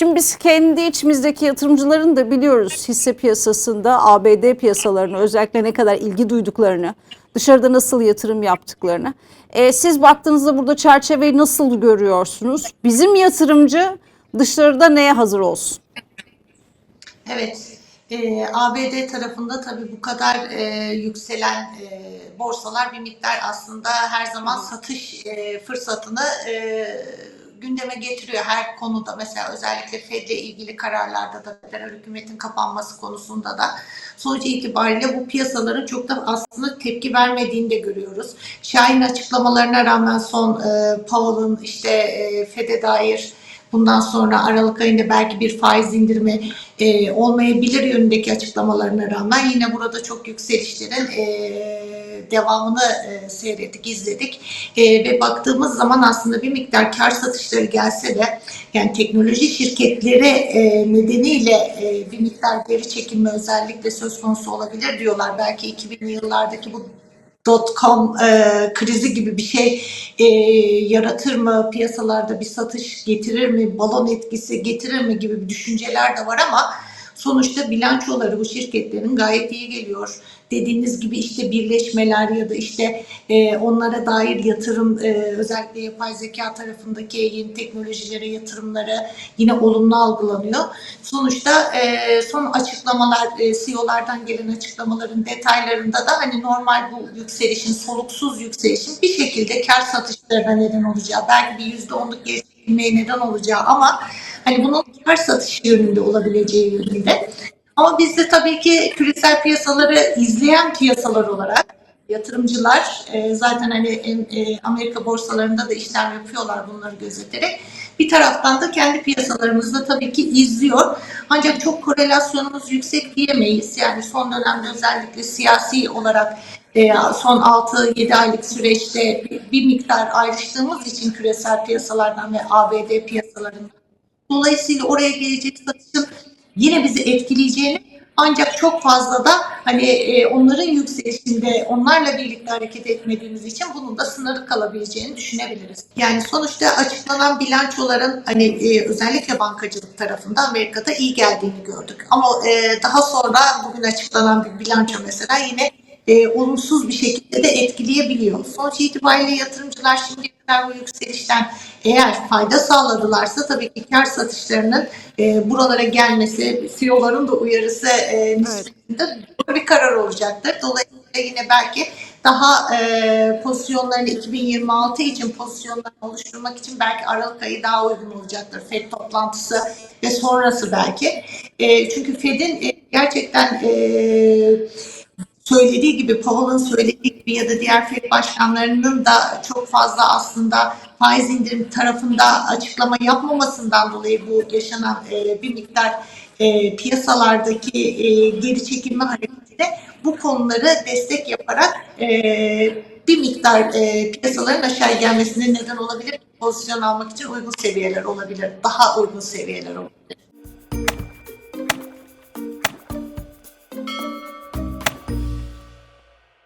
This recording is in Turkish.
Şimdi biz kendi içimizdeki yatırımcıların da biliyoruz hisse piyasasında ABD piyasalarına özellikle ne kadar ilgi duyduklarını, dışarıda nasıl yatırım yaptıklarını. E, siz baktığınızda burada çerçeveyi nasıl görüyorsunuz? Bizim yatırımcı dışarıda neye hazır olsun? Evet, e, ABD tarafında tabii bu kadar e, yükselen e, borsalar bir miktar aslında her zaman satış e, fırsatını e, gündeme getiriyor her konuda. Mesela özellikle Fed'le ilgili kararlarda da federal hükümetin kapanması konusunda da sonuç itibariyle bu piyasaların çok da aslında tepki vermediğini de görüyoruz. Şahin açıklamalarına rağmen son e, Powell'ın işte e, Fed'e dair bundan sonra Aralık ayında belki bir faiz indirimi e, olmayabilir yönündeki açıklamalarına rağmen yine burada çok yükselişlerin e, devamını e, seyrettik, izledik. E, ve baktığımız zaman aslında bir miktar kar satışları gelse de yani teknoloji şirketleri e, nedeniyle e, bir miktar geri çekilme özellikle söz konusu olabilir diyorlar. Belki 2000'li yıllardaki bu dot-com e, krizi gibi bir şey e, yaratır mı, piyasalarda bir satış getirir mi, balon etkisi getirir mi? Gibi düşünceler de var ama sonuçta bilançoları bu şirketlerin gayet iyi geliyor. Dediğiniz gibi işte birleşmeler ya da işte e, onlara dair yatırım e, özellikle yapay zeka tarafındaki yeni teknolojilere yatırımları yine olumlu algılanıyor. Sonuçta e, son açıklamalar e, CEO'lardan gelen açıklamaların detaylarında da hani normal bu yükselişin soluksuz yükselişin bir şekilde kar satışlarına neden olacağı belki bir yüzde onluk geri neden olacağı ama hani bunun kar satışı yönünde olabileceği yönünde. Ama biz de tabii ki küresel piyasaları izleyen piyasalar olarak yatırımcılar e, zaten hani e, Amerika borsalarında da işlem yapıyorlar bunları gözeterek. Bir taraftan da kendi piyasalarımızda tabii ki izliyor. Ancak çok korelasyonumuz yüksek diyemeyiz. Yani son dönemde özellikle siyasi olarak e, son 6-7 aylık süreçte bir, miktar ayrıştığımız için küresel piyasalardan ve ABD piyasalarından. Dolayısıyla oraya gelecek satışın yine bizi etkileyeceğini ancak çok fazla da hani e, onların yükselişinde onlarla birlikte hareket etmediğimiz için bunun da sınırlı kalabileceğini düşünebiliriz. Yani sonuçta açıklanan bilançoların hani e, özellikle bankacılık tarafında Amerika'da iyi geldiğini gördük. Ama e, daha sonra bugün açıklanan bir bilanço mesela yine e, olumsuz bir şekilde de etkileyebiliyor. Sonuç itibariyle yatırımcılar kadar bu yükselişten eğer fayda sağladılarsa tabii ki kar satışlarının e, buralara gelmesi, CEO'ların da uyarısı e, nispetinde doğru bir karar olacaktır. Dolayısıyla yine belki daha e, pozisyonlarını 2026 için pozisyonlarını oluşturmak için belki Aralık ayı daha uygun olacaktır. FED toplantısı ve sonrası belki. E, çünkü FED'in e, gerçekten e, söylediği gibi, Powell'ın söylediği gibi ya da diğer FED başkanlarının da çok fazla aslında faiz indirim tarafında açıklama yapmamasından dolayı bu yaşanan e, bir miktar e, piyasalardaki e, geri çekilme hareketi de bu konuları destek yaparak e, bir miktar e, piyasaların aşağı gelmesine neden olabilir. Pozisyon almak için uygun seviyeler olabilir. Daha uygun seviyeler olabilir.